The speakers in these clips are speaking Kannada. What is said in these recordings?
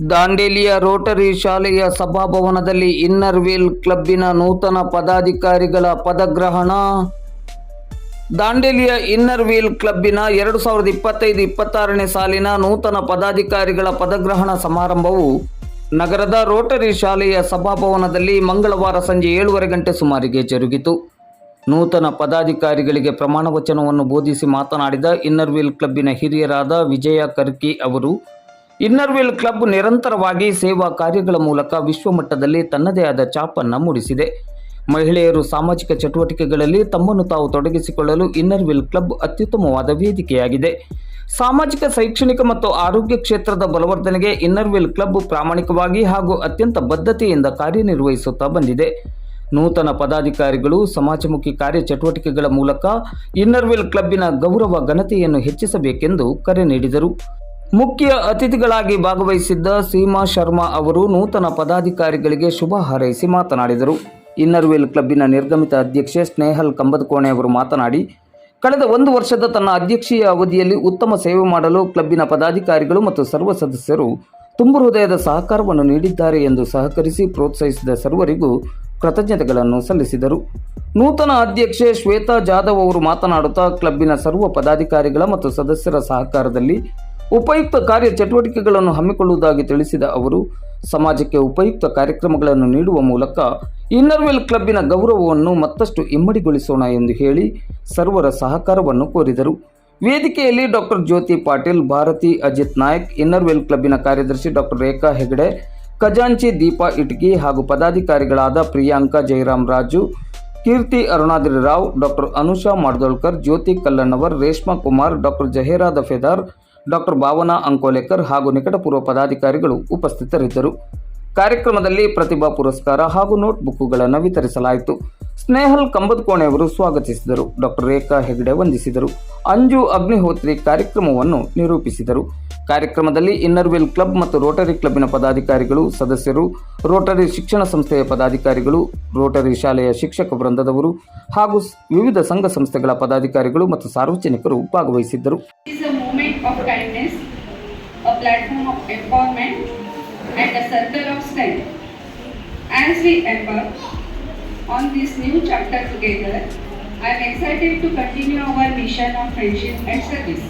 ದಾಂಡೇಲಿಯ ರೋಟರಿ ಶಾಲೆಯ ಸಭಾಭವನದಲ್ಲಿ ಇನ್ನರ್ ವೀಲ್ ಕ್ಲಬ್ಬಿನ ನೂತನ ಪದಾಧಿಕಾರಿಗಳ ಪದಗ್ರಹಣ. ದಾಂಡೇಲಿಯ ಇನ್ನರ್ ವೀಲ್ ಕ್ಲಬ್ಬಿನ ಎರಡು ಸಾವಿರದ ಇಪ್ಪತ್ತೈದು ಇಪ್ಪತ್ತಾರನೇ ಸಾಲಿನ ನೂತನ ಪದಾಧಿಕಾರಿಗಳ ಪದಗ್ರಹಣ ಸಮಾರಂಭವು ನಗರದ ರೋಟರಿ ಶಾಲೆಯ ಸಭಾಭವನದಲ್ಲಿ ಮಂಗಳವಾರ ಸಂಜೆ ಏಳುವರೆ ಗಂಟೆ ಸುಮಾರಿಗೆ ಜರುಗಿತು. ನೂತನ ಪದಾಧಿಕಾರಿಗಳಿಗೆ ಪ್ರಮಾಣ ವಚನವನ್ನು ಬೋಧಿಸಿ ಮಾತನಾಡಿದ ಇನ್ನರ್ ವೀಲ್ ಕ್ಲಬ್ಬಿನ ಹಿರಿಯರಾದ ವಿಜಯ ಕರ್ಕಿ ಅವರು ಇನ್ನರ್ ವೀಲ್ ಕ್ಲಬ್ ನಿರಂತರವಾಗಿ ಸೇವಾ ಕಾರ್ಯಗಳ ಮೂಲಕ ವಿಶ್ವಮಟ್ಟದಲ್ಲಿ ತನ್ನದೇ ಆದ ಛಾಪನ್ನು ಮೂಡಿಸಿದೆ. ಮಹಿಳೆಯರು ಸಾಮಾಜಿಕ ಚಟುವಟಿಕೆಗಳಲ್ಲಿ ತಮ್ಮನ್ನು ತಾವು ತೊಡಗಿಸಿಕೊಳ್ಳಲು ಇನ್ನರ್ವಿಲ್ ಕ್ಲಬ್ ಅತ್ಯುತ್ತಮವಾದ ವೇದಿಕೆಯಾಗಿದೆ. ಸಾಮಾಜಿಕ, ಶೈಕ್ಷಣಿಕ ಮತ್ತು ಆರೋಗ್ಯ ಕ್ಷೇತ್ರದ ಬಲವರ್ಧನೆಗೆ ಇನ್ನರ್ವಿಲ್ ಕ್ಲಬ್ ಪ್ರಾಮಾಣಿಕವಾಗಿ ಹಾಗೂ ಅತ್ಯಂತ ಬದ್ಧತೆಯಿಂದ ಕಾರ್ಯನಿರ್ವಹಿಸುತ್ತಾ ಬಂದಿದೆ. ನೂತನ ಪದಾಧಿಕಾರಿಗಳು, ಸಮಾಜಮುಖಿ ಕಾರ್ಯಚಟುವಟಿಕೆಗಳ ಮೂಲಕ ಇನ್ನರ್ವಿಲ್ ಕ್ಲಬ್ಬಿನ ಗೌರವ ಘನತೆಯನ್ನು ಹೆಚ್ಚಿಸಬೇಕೆಂದು ಕರೆ ನೀಡಿದರು. ಮುಖ್ಯ ಅತಿಥಿಗಳಾಗಿ ಭಾಗವಹಿಸಿದ್ದ ಸೀಮಾ ಶರ್ಮಾ ಅವರು ನೂತನ ಪದಾಧಿಕಾರಿಗಳಿಗೆ ಶುಭ ಹಾರೈಸಿ ಮಾತನಾಡಿದರು. ಇನ್ನರ್ವೇಲ್ ಕ್ಲಬ್ಬಿನ ನಿರ್ಗಮಿತ ಅಧ್ಯಕ್ಷೆ ಸ್ನೇಹಲ್ ಕಂಬದಕೋಣೆ ಅವರು ಮಾತನಾಡಿ, ಕಳೆದ ಒಂದು ವರ್ಷದ ತನ್ನ ಅಧ್ಯಕ್ಷೀಯ ಅವಧಿಯಲ್ಲಿ ಉತ್ತಮ ಸೇವೆ ಮಾಡಲು ಕ್ಲಬ್ಬಿನ ಪದಾಧಿಕಾರಿಗಳು ಮತ್ತು ಸರ್ವ ಸದಸ್ಯರು ತುಂಬು ಹೃದಯದ ಸಹಕಾರವನ್ನು ನೀಡಿದ್ದಾರೆ ಎಂದು ಸಹಕರಿಸಿ ಪ್ರೋತ್ಸಾಹಿಸಿದ ಸರ್ವರಿಗೂ ಕೃತಜ್ಞತೆಗಳನ್ನು ಸಲ್ಲಿಸಿದರು. ನೂತನ ಅಧ್ಯಕ್ಷೆ ಶ್ವೇತಾ ಜಾಧವ್ ಅವರು ಮಾತನಾಡುತ್ತಾ ಕ್ಲಬ್ಬಿನ ಸರ್ವ ಪದಾಧಿಕಾರಿಗಳ ಮತ್ತು ಸದಸ್ಯರ ಸಹಕಾರದಲ್ಲಿ ಉಪಯುಕ್ತ ಕಾರ್ಯ ಚಟುವಟಿಕೆಗಳನ್ನು ಹಮ್ಮಿಕೊಳ್ಳುವುದಾಗಿ ತಿಳಿಸಿದ ಅವರು, ಸಮಾಜಕ್ಕೆ ಉಪಯುಕ್ತ ಕಾರ್ಯಕ್ರಮಗಳನ್ನು ನೀಡುವ ಮೂಲಕ ಇನ್ನರ್ವೆಲ್ ಕ್ಲಬ್ಬಿನ ಗೌರವವನ್ನು ಮತ್ತಷ್ಟು ಇಮ್ಮಡಿಗೊಳಿಸೋಣ ಎಂದು ಹೇಳಿ ಸರ್ವರ ಸಹಕಾರವನ್ನು ಕೋರಿದರು. ವೇದಿಕೆಯಲ್ಲಿ doctor Jyoti Patil, Bharati Ajit Nayak inner wheel ಕ್ಲಬ್ಬಿನ ಕಾರ್ಯದರ್ಶಿ ಡಾಕ್ಟರ್ ರೇಖಾ ಹೆಗಡೆ, ಖಜಾಂಚಿ ದೀಪಾ ಇಟ್ಗಿ ಹಾಗೂ ಪದಾಧಿಕಾರಿಗಳಾದ Priyanka Jayaram Raju, Keerthi Arunadri Rao doctor Anusha Madholkar, Jyoti Kallannavar, Reshma Kumar doctor Zahera Dafedar doctor Bhavana Ankolekar ಹಾಗೂ ನಿಕಟಪೂರ್ವ ಪದಾಧಿಕಾರಿಗಳು ಉಪಸ್ಥಿತರಿದ್ದರು. ಕಾರ್ಯಕ್ರಮದಲ್ಲಿ ಪ್ರತಿಭಾ ಪುರಸ್ಕಾರ ಹಾಗೂ ನೋಟ್ ಬುಕ್ಕುಗಳನ್ನು ವಿತರಿಸಲಾಯಿತು. ಸ್ನೇಹಲ್ ಕಂಬದಕೋಣೆಯವರು ಸ್ವಾಗತಿಸಿದರು. ಡಾಕ್ಟರ್ ರೇಖಾ ಹೆಗ್ಡೆ ವಂದಿಸಿದರು. ಅಂಜು ಅಗ್ನಿಹೋತ್ರಿ ಕಾರ್ಯಕ್ರಮವನ್ನು ನಿರೂಪಿಸಿದರು. ಕಾರ್ಯಕ್ರಮದಲ್ಲಿ ಇನ್ನರ್ವೆಲ್ ಕ್ಲಬ್ ಮತ್ತು ರೋಟರಿ ಕ್ಲಬ್ನ ಪದಾಧಿಕಾರಿಗಳು ಸದಸ್ಯರು, ರೋಟರಿ ಶಿಕ್ಷಣ ಸಂಸ್ಥೆಯ ಪದಾಧಿಕಾರಿಗಳು, ರೋಟರಿ ಶಾಲೆಯ ಶಿಕ್ಷಕ ವೃಂದದವರು ಹಾಗೂ ವಿವಿಧ ಸಂಘ ಸಂಸ್ಥೆಗಳ ಪದಾಧಿಕಾರಿಗಳು ಮತ್ತು ಸಾರ್ವಜನಿಕರು ಭಾಗವಹಿಸಿದ್ದರು. Of kindness, a platform of empowerment, and a circle of strength. As we embark on this new chapter together, I am excited to continue our mission of friendship and service,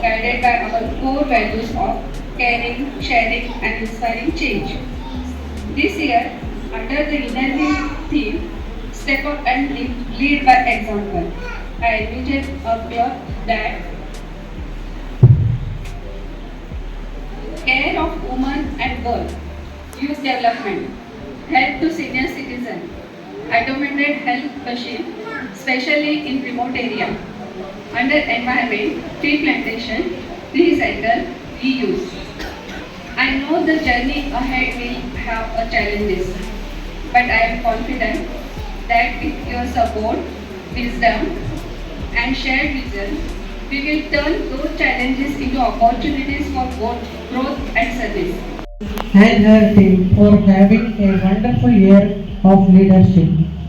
guided by our core values of caring, sharing, and inspiring change. This year, under the inner theme, Step Up and Lead, lead by Example, I envision a club that and girl, youth development, help to senior citizen, automated health machine, especially in remote area, under environment, tree plantation, recycle, reuse. I know the journey ahead will have a challenges, but I am confident that with your support, wisdom, and shared vision, we will turn those challenges into opportunities for both growth and service. And her team for having a wonderful year of leadership.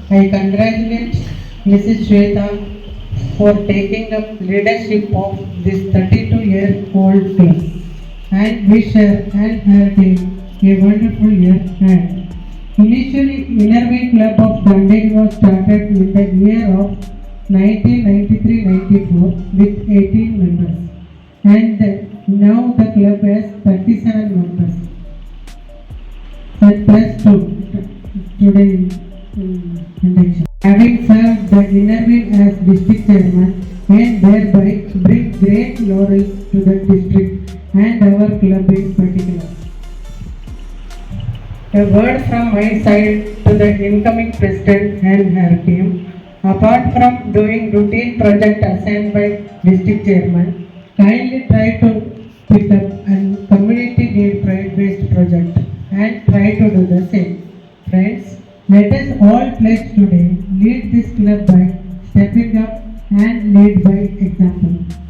I congratulate Mrs. Shweta for taking up leadership of this 32-year-old team and wish her and her team a wonderful year ahead. Initially, Innerway Club of Dundee was started in the year of 1993-94 with 18 members and now the club has 37 members and plus two today um, election. Having served the Innerville as district chairman and thereby bring great laurels to the district and our club in particular. A word from my side to the incoming president and her team. Apart from doing routine project assigned by district chairman, kindly try to pick up and Friends, let us all pledge today, lead this club by stepping up and lead by example.